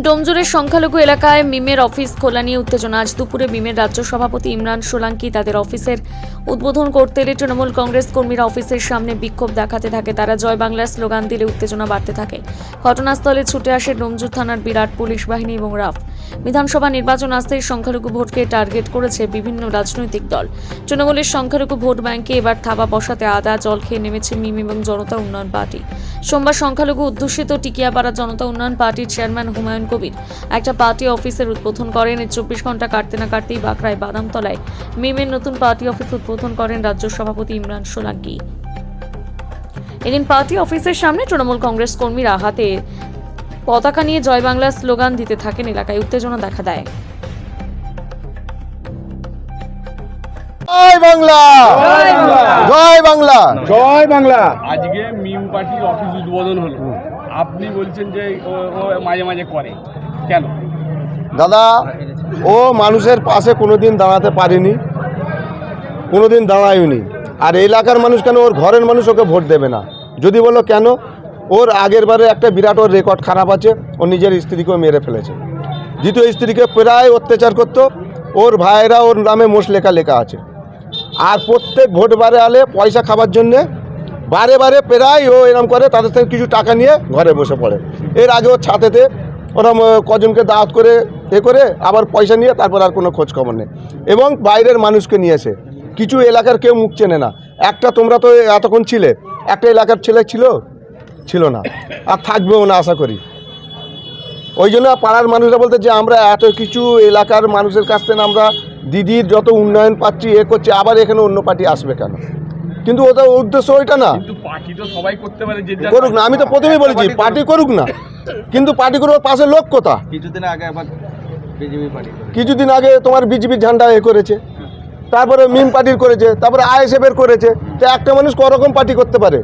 ডোমজুরের সংখ্যালঘু এলাকায় মিমের অফিস খোলা নিয়ে উত্তেজনা। আজ দুপুরে মিমের রাজ্য সভাপতি ইমরান সোলাঙ্কি তাদের অফিসের উদ্বোধন করতে এলে তৃণমূল কংগ্রেস কর্মীরা অফিসের সামনে বিক্ষোভ দেখাতে থাকে। তারা জয় বাংলার স্লোগান দিলে উত্তেজনা বাড়তে থাকে। ঘটনাস্থলে ছুটে আসে ডোমজুর থানার বিরাট পুলিশ বাহিনী এবং রাফ। বিধানসভা নির্বাচন আসতেই সংখ্যালঘু ভোটকে টার্গেট করেছে বিভিন্ন রাজনৈতিক দল। তৃণমূলের সংখ্যালঘু ভোট ব্যাংকে এবার থাবা বসাতে আদা, জল খেয়ে নেমেছে মিম এবং জনতা উন্নয়ন পার্টি। সোমবার সংখ্যালঘু অধ্যুষিত টিকিয়াপাড়া জনতা উন্নয়ন পার্টির চেয়ারম্যান হুমায়ুন কবির একটা পার্টি অফিসের উদ্বোধন করেন। চব্বিশ ঘণ্টা কাটতে না কাটতেই বাঁকড়ায় বাদামতলায় মিমের নতুন পার্টি অফিস উদ্বোধন করেন রাজ্য সভাপতি ইমরান সোলাঙ্কি। এদিন পার্টি অফিসের সামনে তৃণমূল কংগ্রেস কর্মীরা হাতে পতাকা নিয়ে জয় বাংলা স্লোগান দিতে থাকেন এলাকায় উত্তেজনা দেখা দেয়। জয় বাংলা জয় বাংলা জয় বাংলা আজকে মিম পার্টির অফিস উদ্বোধন হলো। আপনি বলছেন যে ও ও মাঝে মাঝে করে। কেন? দাদা ও মানুষের পাশে কোনোদিন দাঁড়াতে পারেনি কোনোদিন দাঁড়ায়নি। আর এলাকার মানুষ কেন? ওর ঘরের মানুষ ওকে ভোট দেবে না। যদি বলো কেন? ওর আগের বারে একটা বিরাট ওর রেকর্ড খারাপ আছে, ও নিজের স্ত্রীকেও মেরে ফেলেছে। দ্বিতীয় স্ত্রীকে প্রায় অত্যাচার করতো, ওর ভাইয়েরা ওর নামে মোষ লেখা লেখা আছে। আর প্রত্যেক ভোট বারে আলে পয়সা খাবার জন্যে বারে বারে প্রায় ও এরম করে তাদের থেকে কিছু টাকা নিয়ে ঘরে বসে পড়ে। এর আগে ওর ছাতেতে ওরম কজনকে দাওয়াত করে, এ করে আবার পয়সা নিয়ে তারপর আর কোনো খোঁজ খবর নেই। এবং বাইরের মানুষকে নিয়েছে। কিছু এলাকার কেউ মুখ চেনে না। একটা তোমরা তো এতক্ষণ ছিলে, একটা এলাকার ছেলে ছিল? ছিল না। আর থাকবেও না আশা করি। ওই জন্য পাড়ার মানুষরা বলতে যে আমরা এত কিছু এলাকার মানুষের কাছ থেকে আমরা দিদির যত উন্নয়ন পাচ্ছি এ করছি আবার এখানে অন্য পার্টি আসবে কেন? কিন্তু ওদের উদ্দেশ্য ওইটা না। কিন্তু পার্টি তো সবাই করতে পারে যে যার করুক না আমি তো প্রথমেই বলেছি পার্টি করুক না। কিন্তু পার্টি করব পাশে লোক কোথা? কিছুদিন আগে আবার বিজেপি পার্টি কিছুদিন আগে তোমার বিজেপির ঝান্ডা এ করেছে তারপরে মিম পার্টির করেছে তারপরে আইএসএফ এর করেছে। তো একটা মানুষ করকম পার্টি করতে পারে।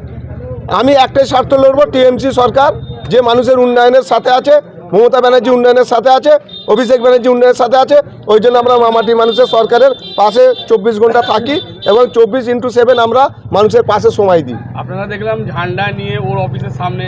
আমি একটাই স্বার্থ লড়বো টিএমসি সরকার যে মানুষের উন্নয়নের সাথে আছে মমতা ব্যানার্জি উন্নয়নের সাথে আছে অভিষেক ব্যানার্জি উন্নয়নের সাথে আছে ওই জন্য আমরা মামাটি মানুষের সরকারের পাশে চব্বিশ ঘণ্টা থাকি এবং চব্বিশ ইন্টু সেভেন আমরা মানুষের পাশে সময় দিই। আপনারা দেখলাম ঝান্ডা নিয়ে ওর অফিসের সামনে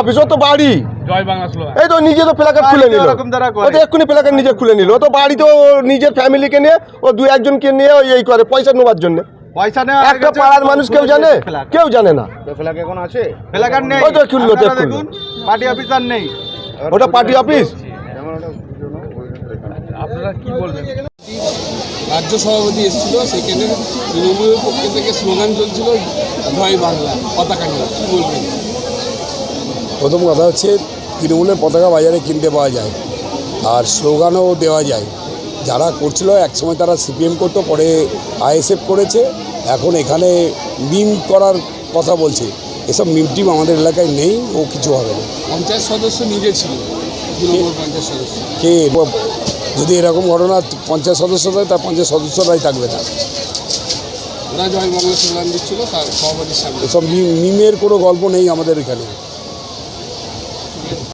অফিস ও তো বাড়ি। জয় বাংলা স্লোগান এই তো নিজে তো প্লাকার খুলে নিল। ওরকম ও তো এক্ষুনি প্লাকার নিজে খুলে নিল। ও তো বাড়িতে ও নিজের ফ্যামিলিকে নিয়ে ও দু একজনকে নিয়ে ওই এই করে পয়সা নেওয়ার জন্য। পয়সা নেওয়া একটা পাড়ার মানুষ কেউ জানে? কেউ জানে না। ফেলাক এখন আছে? ফেলাকার নেই। ওই তো খুললো, তো আপনারা খুললো। দেখুন পার্টি অফিসার নেই। ওটা পার্টি অফিস? আপনারা কি বলবেন? রাজ্য সভাপতি এসেছিল সেখানে তৃণমূলের পক্ষ থেকে স্লোগান চলছিল জয় বাংলা পতাকা নিয়ে। কী বলবেন? প্রথম কথা হচ্ছে তৃণমূলের পতাকা বাজারে কিনতে পাওয়া যায়। আর স্লোগানও দেওয়া যায়। যারা করছিল একসময় তারা সিপিএম করতো পরে আইএসএফ করেছে। এখন এখানে মিম করার কথা বলছে। এসব মিম টিম আমাদের এলাকায় নেই ও কিছু হবে না। পঞ্চায়েত সদস্য নিজে ছিল তৃণমূল পঞ্চায়েত সদস্য। কে? যদি এরকম ঘটনা পঞ্চায়েত সদস্য হয় তার পঞ্চায়েত সদস্যরাই থাকবে না ওরা জয় বাংলা স্লোগান দিচ্ছিল তার এসব মিম- মিমের কোনো গল্প নেই আমাদের এখানে।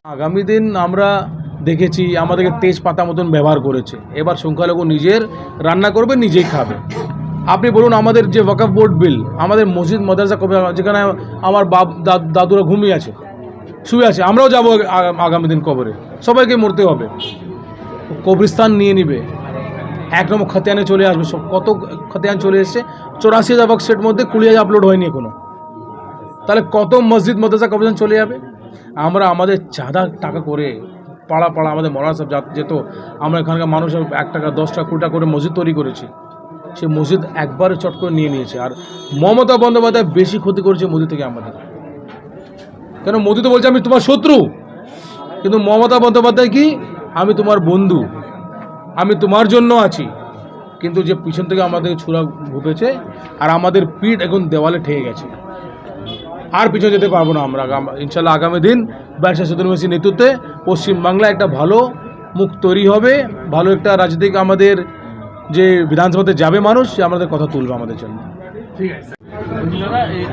আগামী দিন আমরা দেখেছি, আমাদেরকে তেজপাতা মতন ব্যবহার করেছে। এবার সংখ্যালঘু নিজের রান্না করবে, নিজেই খাবে। আপনি বলুন, আমাদের যে ওয়াকফ বোর্ড বিল, আমাদের মসজিদ, মাদ্রাসা কবে যেখানে আমার বাপ দাদুরা ঘুমিয়ে আছে, শুয়ে আছে, আমরাও যাব আগামী দিন কবরে। সবাইকে মরতে হবে। কবরস্থান নিয়ে নিবে। এক নম্বর খতিয়ানে চলে আসবে সব। কত খতিয়ান চলে এসছে? চৌরাশি হাজার বক্সের মধ্যে কুড়ি হাজার আপলোড হয়নি এখনও। তাহলে কত মসজিদ, মাদ্রাসা কবরস্থান চলে যাবে? আমরা আমাদের চাঁদা টাকা করে পাড়া পাড়া আমাদের মরা সব যেত, আমরা এখানকার মানুষ এক টাকা, দশ টাকা, কুড়ি টাকা করে মসজিদ তৈরি করেছি। সে মসজিদ একবারে চট করে নিয়ে নিয়েছে। আর মমতা বন্দ্যোপাধ্যায় বেশি ক্ষতি করেছে মোদি থেকে আমাদের। কেন? মোদি তো বলছে আমি তোমার শত্রু। কিন্তু মমতা বন্দ্যোপাধ্যায় কি? আমি তোমার বন্ধু। আমি তোমার জন্য আছি। কিন্তু যে পিছন থেকে আমাদের ছুরা ঘুপেছে, আর আমাদের পিঠ এখন দেওয়ালে ঠেকে গেছে। আর পিছনে যেতে পারব না আমরা। ইনশাল্লাহ আগামী দিন ব্যবসা সদন মেসির নেতৃত্বে পশ্চিমবাংলায় একটা ভালো মুখ তৈরি হবে ভালো একটা রাজনৈতিক আমাদের যে বিধানসভাতে যাবে মানুষ সে আমাদের কথা তুলবে আমাদের জন্য। ঠিক আছে।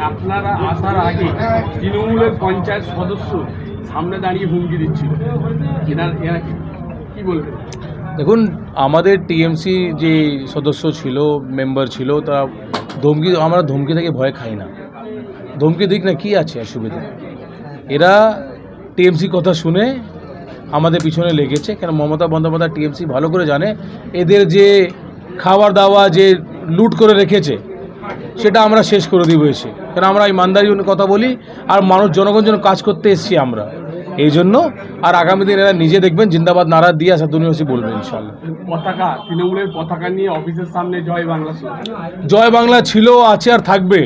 আপনারা আসার আগে তৃণমূলের পঞ্চায়েত সদস্য সামনে দাঁড়িয়ে হুমকি দিচ্ছিল। এরা এরা কি- কি বলবেন দেখুন আমাদের টিএমসি যে সদস্য ছিল মেম্বার ছিল তারা ধমকি আমরা ধমকি থেকে ভয় খাই না। ধমকি দিক না কি আছে অসুবিধা? এরা টিএমসি কথা শুনে আমাদের পিছনে লেগেছে কেন মমতা বন্দ্যোপাধ্যায় টিএমসি ভালো করে জানে এদের যে খাবার দাওয়া যে লুট করে রেখেছে সেটা আমরা শেষ করে দিব এসে। কারণ আমরা ইমানদারি কথা বলি আর মানুষ জনগণ জন্য কাজ করতে এসেছি আমরা। এই জন্য আর আগামী দিন এরা নিজে দেখবেন জিন্দাবাদ নারা দিয়ে আসাদুনি হোসি বলবেন ইনশাল্লাহ পতাকা তৃণমূলের পতাকা নিয়ে অফিসের সামনে জয় বাংলা জয় বাংলা ছিল আছে আর থাকবে।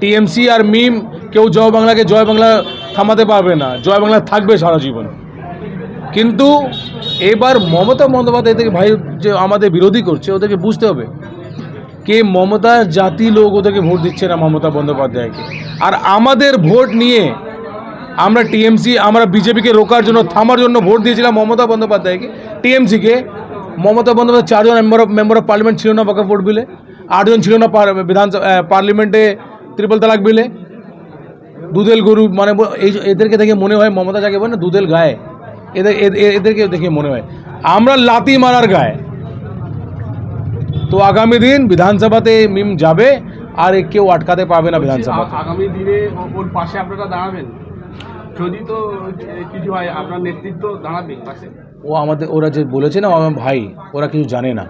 টিএমসি আর মিম কেউ জয় বাংলাকে জয় বাংলা থামাতে পারবে না। জয় বাংলা থাকবে সারা জীবন। কিন্তু এবার মমতা বন্দ্যোপাধ্যায় থেকে ভাই যে আমাদের বিরোধী করছে, ওদেরকে বুঝতে হবে কে মমতা জাতি লোক ওদেরকে ভোট দিচ্ছে না মমতা বন্দ্যোপাধ্যায়কে। আর আমাদের ভোট নিয়ে আমরা টিএমসি, আমরা বিজেপিকে রোকার জন্য, থামার জন্য ভোট দিয়েছিলাম মমতা বন্দ্যোপাধ্যায়কে। টিএমসিকে মমতা বন্দ্যোপাধ্যায় চারজন member of member of parliament ছিল না বাকা ভোট বিলে, আটজন ছিল না বিধানসভা পার্লামেন্টে ত্রিপল তালাক বিলে। দুধেল গরু মানে এই এদেরকে দেখে মনে হয় মমতা যাকে বলে না দুধেল গায়ে। এদের এদেরকে দেখে মনে হয়। আমরা লাতি মারার গায়ে। তো আগামী দিন বিধানসভাতে মিম যাবে আর কেউ আটকাতে পারবে না বিধানসভাতে আ- আগামী দিনে ও- ওর পাশে আপনারা দাঁড়াবেন? যদি তো কিছু হয় আপনার নেতৃত্ব দাঁড়াবে পাশে? ও আমাদের ওরা যে বলেছে না আমার ভাই ওরা কিছু জানে না।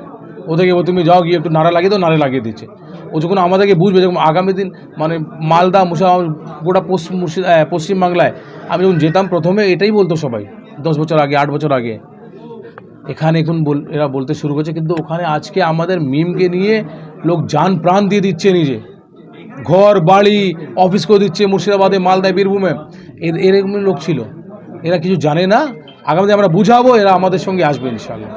ওদেরকে তুমি যাও গিয়ে একটু নাড়া লাগিয়ে দাও নাড়া লাগিয়ে দিচ্ছে। ও যখন আমাদেরকে বুঝবে, যখন আগামী দিন মানে মালদা, মুর্শিদাবাদ, গোটা পশ্চিম মুর্শিদ পশ্চিমবাংলায় আমি যখন যেতাম প্রথমে, এটাই বলতো সবাই, দশ বছর আগে, আট বছর আগে। এখানে এখন বল, এরা বলতে শুরু করছে, কিন্তু ওখানে আজকে আমাদের মিমকে নিয়ে লোক যান প্রাণ দিয়ে দিচ্ছে নিজে। ঘর, বাড়ি, অফিস করে দিচ্ছে মুর্শিদাবাদে, মালদায়, বীরভূমে। এর এরকম লোক ছিল। এরা কিছু জানে না। আগামী দিনে আমরা বুঝাবো, এরা আমাদের সঙ্গে আসবে ইনশাল্লাহ